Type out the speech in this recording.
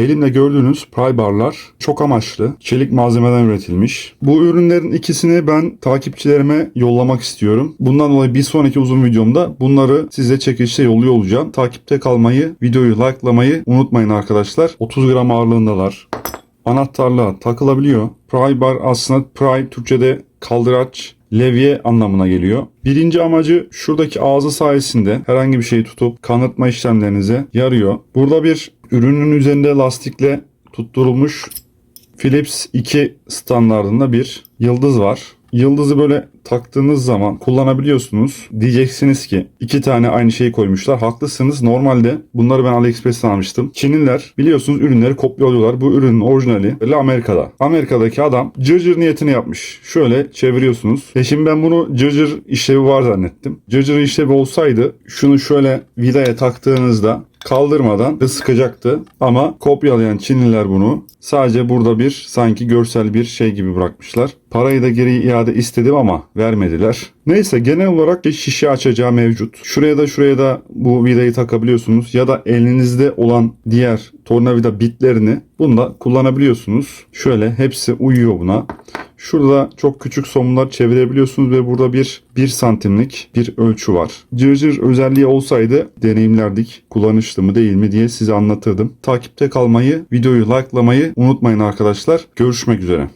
Elimde gördüğünüz pry barlar çok amaçlı, çelik malzemeden üretilmiş. Bu ürünlerin ikisini ben takipçilerime yollamak istiyorum. Bundan dolayı bir sonraki uzun videomda bunları size çekilişte yolluyor olacağım. Takipte kalmayı, videoyu likelamayı unutmayın arkadaşlar. 30 gram ağırlığındalar. Anahtarla takılabiliyor. Pry bar aslında pry Türkçede kaldıraç, levye anlamına geliyor. Birinci amacı şuradaki ağzı sayesinde herhangi bir şeyi tutup kanıtma işlemlerinize yarıyor. Burada bir ürünün üzerinde lastikle tutturulmuş Philips 2 standartında bir yıldız var. Yıldızı böyle taktığınız zaman kullanabiliyorsunuz. Diyeceksiniz ki iki tane aynı şeyi koymuşlar. Haklısınız. Normalde bunları ben AliExpress'ten almıştım. Çinliler biliyorsunuz ürünleri kopyalıyorlar. Bu ürünün orijinali Amerika'da. Amerika'daki adam cırcır niyetini yapmış. Şöyle çeviriyorsunuz. E şimdi ben bunu cırcır işlevi var zannettim. Cırcır işlevi olsaydı şunu şöyle vidaya taktığınızda kaldırmadan sıkacaktı. Ama kopyalayan Çinliler bunu sadece burada bir sanki görsel bir şey gibi bırakmışlar. Parayı da geri iade istedim ama vermediler. Neyse genel olarak bir şişe açacağı mevcut. Şuraya da şuraya da bu vidayı takabiliyorsunuz ya da elinizde olan diğer tornavida bitlerini bunda kullanabiliyorsunuz. Şöyle hepsi uyuyor buna. Şurada çok küçük somunlar çevirebiliyorsunuz ve burada bir 1 santimlik bir ölçü var. Cırcır özelliği olsaydı deneyimlerdik. Kullanışlı mı değil mi diye size anlatırdım. Takipte kalmayı, videoyu likelamayı unutmayın arkadaşlar. Görüşmek üzere.